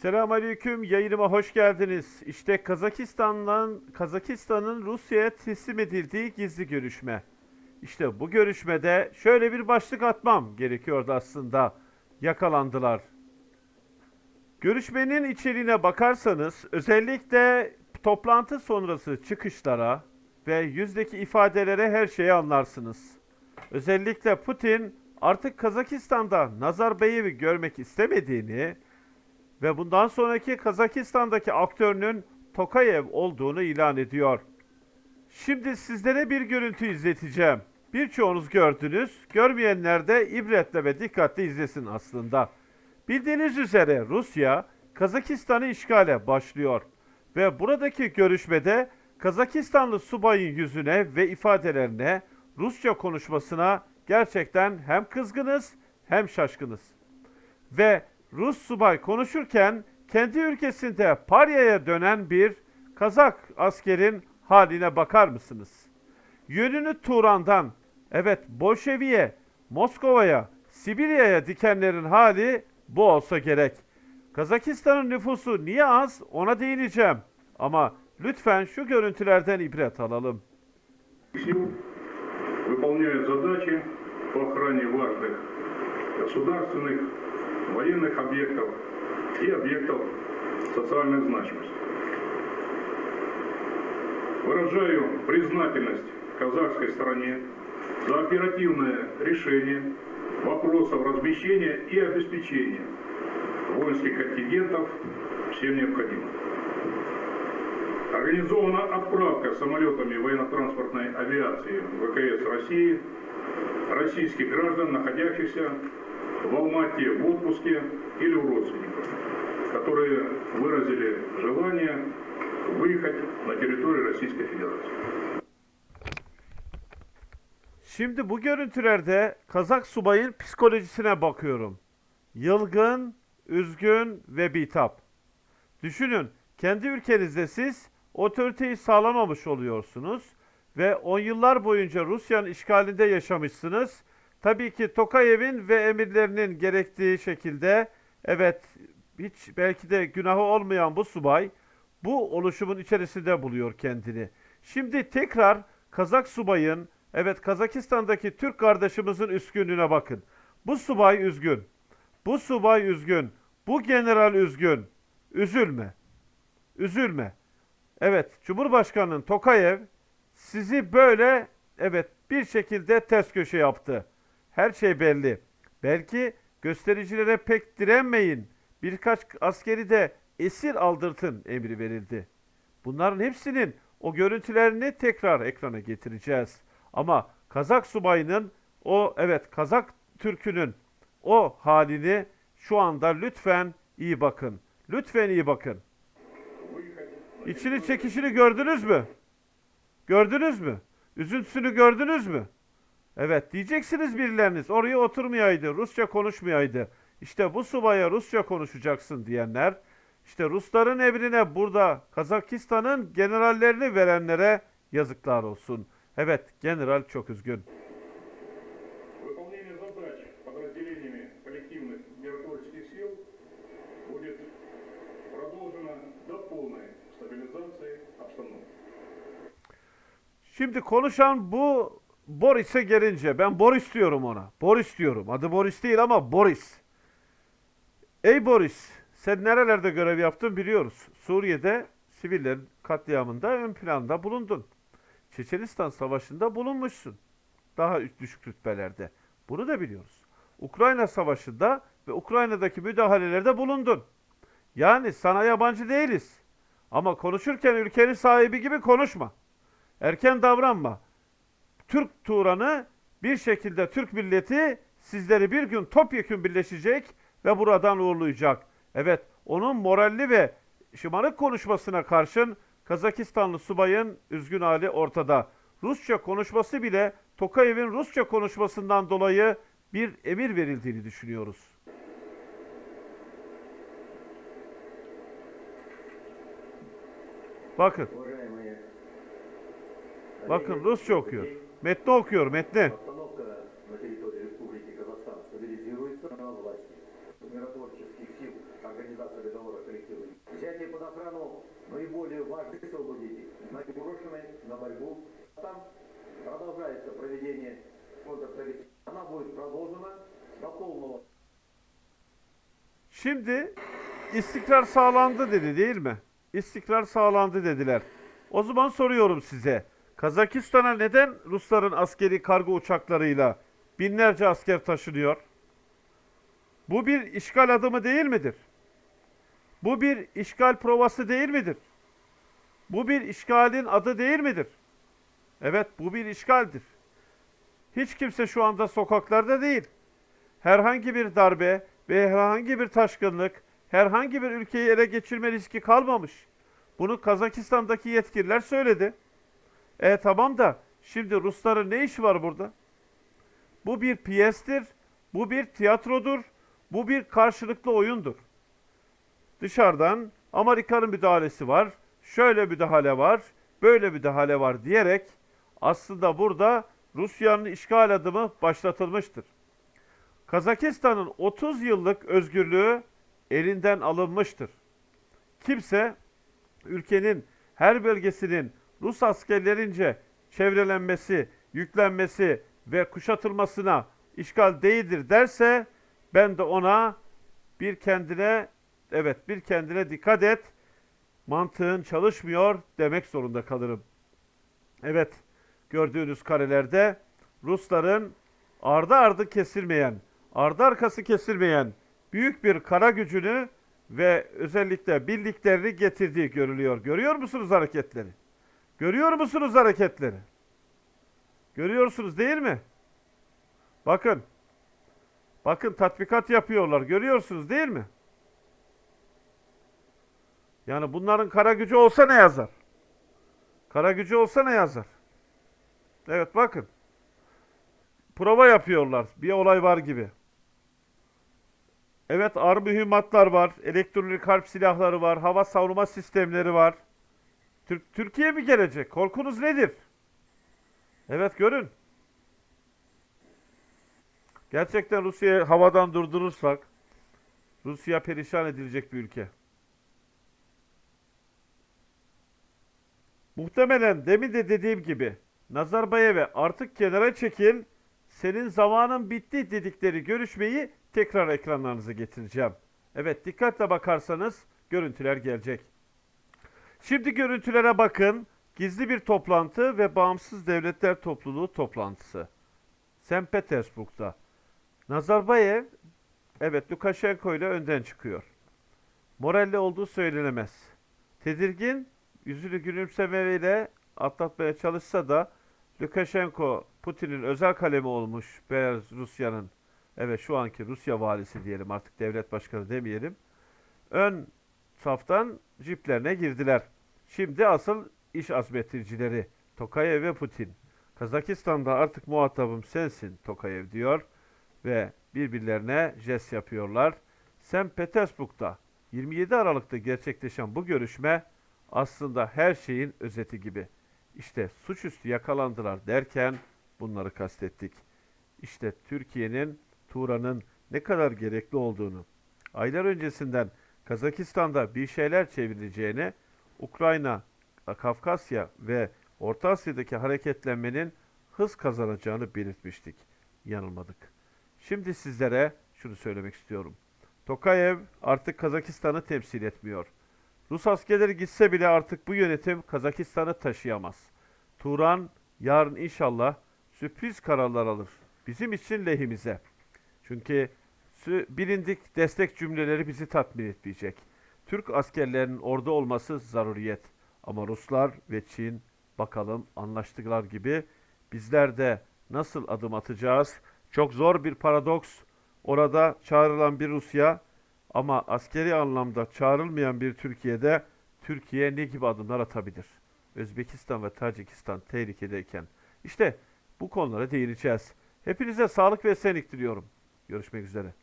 Selamünaleyküm. Yayınıma hoş geldiniz. İşte Kazakistan'dan Kazakistan'ın Rusya'ya teslim edildiği gizli görüşme. İşte bu görüşmede şöyle bir başlık atmam gerekiyordu aslında. Yakalandılar. Görüşmenin içeriğine bakarsanız özellikle toplantı sonrası çıkışlara ve yüzdeki ifadelere her şeyi anlarsınız. Özellikle Putin artık Kazakistan'da Nazarbayev'i görmek istemediğini ve bundan sonraki Kazakistan'daki aktörünün Tokayev olduğunu ilan ediyor. Şimdi sizlere bir görüntü izleteceğim. Birçoğunuz gördünüz, görmeyenler de ibretle ve dikkatle izlesin aslında. Bildiğiniz üzere Rusya Kazakistan'ı işgale başlıyor ve buradaki görüşmede Kazakistanlı subayın yüzüne ve ifadelerine Rusça konuşmasına gerçekten hem kızgınız hem şaşkınız. Ve Rus subay konuşurken kendi ülkesinde paryaya dönen bir Kazak askerin haline bakar mısınız? Yönünü Turan'dan, evet Bolşevi'ye, Moskova'ya, Sibirya'ya dikenlerin hali bu olsa gerek. Kazakistan'ın nüfusu niye az ona değineceğim. Ama lütfen şu görüntülerden ibret alalım. сил выполняют задачи по охране важных государственных, военных объектов и объектов социальной значимости. Выражаю признательность казахской стороне за оперативное решение вопросов размещения и обеспечения воинских контингентов всем необходимым. Организована отправка самолетами военно-транспортной авиации ВКС России российских граждан, находящихся в Алмате в отпуске или у родственников, которые выразили желание выехать на территорию Российской Федерации. Şimdi bu görüntülerde Kazak subayın psikolojisine bakıyorum. Yılgın, üzgün ve bitap. Düşünün, kendi ülkenizde siz otoriteyi sağlamamış oluyorsunuz ve on yıllar boyunca Rusya'nın işgalinde yaşamışsınız. Tabii ki Tokayev'in ve emirlerinin gerektiği şekilde evet hiç belki de günahı olmayan bu subay bu oluşumun içerisinde buluyor kendini. Şimdi tekrar Kazak subayın evet Kazakistan'daki Türk kardeşimizin üskünlüğüne bakın. Bu subay üzgün. Bu subay üzgün. Bu general üzgün. Üzülme. Üzülme. Evet, Cumhurbaşkanı Tokayev sizi böyle evet bir şekilde ters köşe yaptı. Her şey belli. Belki göstericilere pek direnmeyin. Birkaç askeri de esir aldırtın emri verildi. Bunların hepsinin o görüntülerini tekrar ekrana getireceğiz. Ama Kazak subayının o evet Kazak Türk'ünün o halini şu anda lütfen iyi bakın. Lütfen iyi bakın. İçini çekişini gördünüz mü? Gördünüz mü? Üzüntüsünü gördünüz mü? Evet diyeceksiniz birileriniz oraya oturmayaydı, Rusça konuşmayaydı. İşte bu subaya Rusça konuşacaksın diyenler, işte Rusların emrine burada Kazakistan'ın generallerini verenlere yazıklar olsun. Evet general çok üzgün. Şimdi konuşan bu Boris'e gelince ben Boris diyorum ona. Boris diyorum. Adı Boris değil ama Boris. Ey Boris, sen nerelerde görev yaptın biliyoruz. Suriye'de sivillerin katliamında ön planda bulundun. Çeçenistan Savaşı'nda bulunmuşsun. Daha düşük rütbelerde. Bunu da biliyoruz. Ukrayna Savaşı'nda ve Ukrayna'daki müdahalelerde bulundun. Yani sana yabancı değiliz. Ama konuşurken ülkenin sahibi gibi konuşma. Erken davranma. Türk Turan'ı bir şekilde Türk milleti sizleri bir gün topyekun birleşecek ve buradan uğurlayacak. Evet onun moralli ve şımarık konuşmasına karşın Kazakistanlı subayın üzgün hali ortada. Rusça konuşması bile Tokayev'in Rusça konuşmasından dolayı bir emir verildiğini düşünüyoruz. Bakın. Bakın Rusça okuyor. здесь Metni okuyor, metni. Обстановка на территории Республики Казахстан стабилизируется. Власти миротворческих сил организовали ратификации договора коллективной. Взятие под охрану наиболее важных освободителей, брошенной на борьбу. Там продолжается проведение контрпроверки. Она будет продолжена до полного Şimdi istikrar sağlandı dedi değil mi? İstikrar sağlandı dediler. O zaman soruyorum size. Kazakistan'a neden Rusların askeri kargo uçaklarıyla binlerce asker taşınıyor? Bu bir işgal adımı değil midir? Bu bir işgal provası değil midir? Bu bir işgalin adı değil midir? Evet, bu bir işgaldir. Hiç kimse şu anda sokaklarda değil herhangi bir darbe ve herhangi bir taşkınlık, herhangi bir ülkeyi ele geçirme riski kalmamış. Bunu Kazakistan'daki yetkililer söyledi. E tamam da şimdi Rusların ne işi var burada? Bu bir piyestir, bu bir tiyatrodur, bu bir karşılıklı oyundur. Dışarıdan Amerika'nın müdahalesi var, şöyle müdahale var, böyle müdahale var diyerek aslında burada Rusya'nın işgal adımı başlatılmıştır. Kazakistan'ın 30 yıllık özgürlüğü elinden alınmıştır. Kimse ülkenin her bölgesinin Rus askerlerince çevrelenmesi, yüklenmesi ve kuşatılmasına işgal değildir derse ben de ona bir kendine evet bir kendine dikkat et mantığın çalışmıyor demek zorunda kalırım. Evet gördüğünüz karelerde Rusların ardı ardı kesilmeyen, ardı arkası kesilmeyen büyük bir kara gücünü ve özellikle birliklerini getirdiği görülüyor. Görüyor musunuz hareketleri? Görüyor musunuz hareketleri? Görüyorsunuz değil mi? Bakın. Bakın tatbikat yapıyorlar. Görüyorsunuz değil mi? Yani bunların kara gücü olsa ne yazar? Kara gücü olsa ne yazar? Evet bakın prova yapıyorlar. Bir olay var gibi. Evet ağır mühimmatlar var. Elektronik harp silahları var. Hava savunma sistemleri var. Tür- Türkiye mi gelecek? Korkunuz nedir? Evet görün. Gerçekten Rusya'yı havadan durdurursak Rusya perişan edilecek bir ülke. Muhtemelen demin de dediğim gibi Nazarbayev'e artık kenara çekil, senin zamanın bitti dedikleri görüşmeyi tekrar ekranlarınıza getireceğim. Evet dikkatle bakarsanız görüntüler gelecek. Şimdi görüntülere bakın. Gizli bir toplantı ve Bağımsız Devletler Topluluğu toplantısı. St. Petersburg'da. Nazarbayev evet Lukashenko ile önden çıkıyor. Moralli olduğu söylenemez. Tedirgin, yüzünü gülümsemeyle atlatmaya çalışsa da Lukashenko Putin'in özel kalemi olmuş Beyaz Rusya'nın evet şu anki Rusya valisi diyelim artık devlet başkanı demeyelim. Ön saftan jiplerine girdiler. Şimdi asıl iş azmettiricileri Tokayev ve Putin. Kazakistan'da artık muhatabım sensin Tokayev diyor ve birbirlerine jest yapıyorlar. St. Petersburg'da 27 Aralık'ta gerçekleşen bu görüşme aslında her şeyin özeti gibi. İşte suçüstü yakalandılar derken bunları kastettik. İşte Türkiye'nin Turan'ın ne kadar gerekli olduğunu, aylar öncesinden Kazakistan'da bir şeyler çevireceğini, Ukrayna, Kafkasya ve Orta Asya'daki hareketlenmenin hız kazanacağını belirtmiştik. Yanılmadık. Şimdi sizlere şunu söylemek istiyorum. Tokayev artık Kazakistan'ı temsil etmiyor. Rus askerleri gitse bile artık bu yönetim Kazakistan'ı taşıyamaz. Turan yarın inşallah sürpriz kararlar alır. Bizim için lehimize. Çünkü bilindik destek cümleleri bizi tatmin etmeyecek. Türk askerlerinin orada olması zaruriyet. Ama Ruslar ve Çin bakalım anlaştıklar gibi bizler de nasıl adım atacağız? Çok zor bir paradoks. Orada çağrılan bir Rusya ama askeri anlamda çağrılmayan bir Türkiye'de Türkiye ne gibi adımlar atabilir? Özbekistan ve Tacikistan tehlikedeyken. İşte bu konulara değineceğiz. Hepinize sağlık ve esenlik diliyorum. Görüşmek üzere.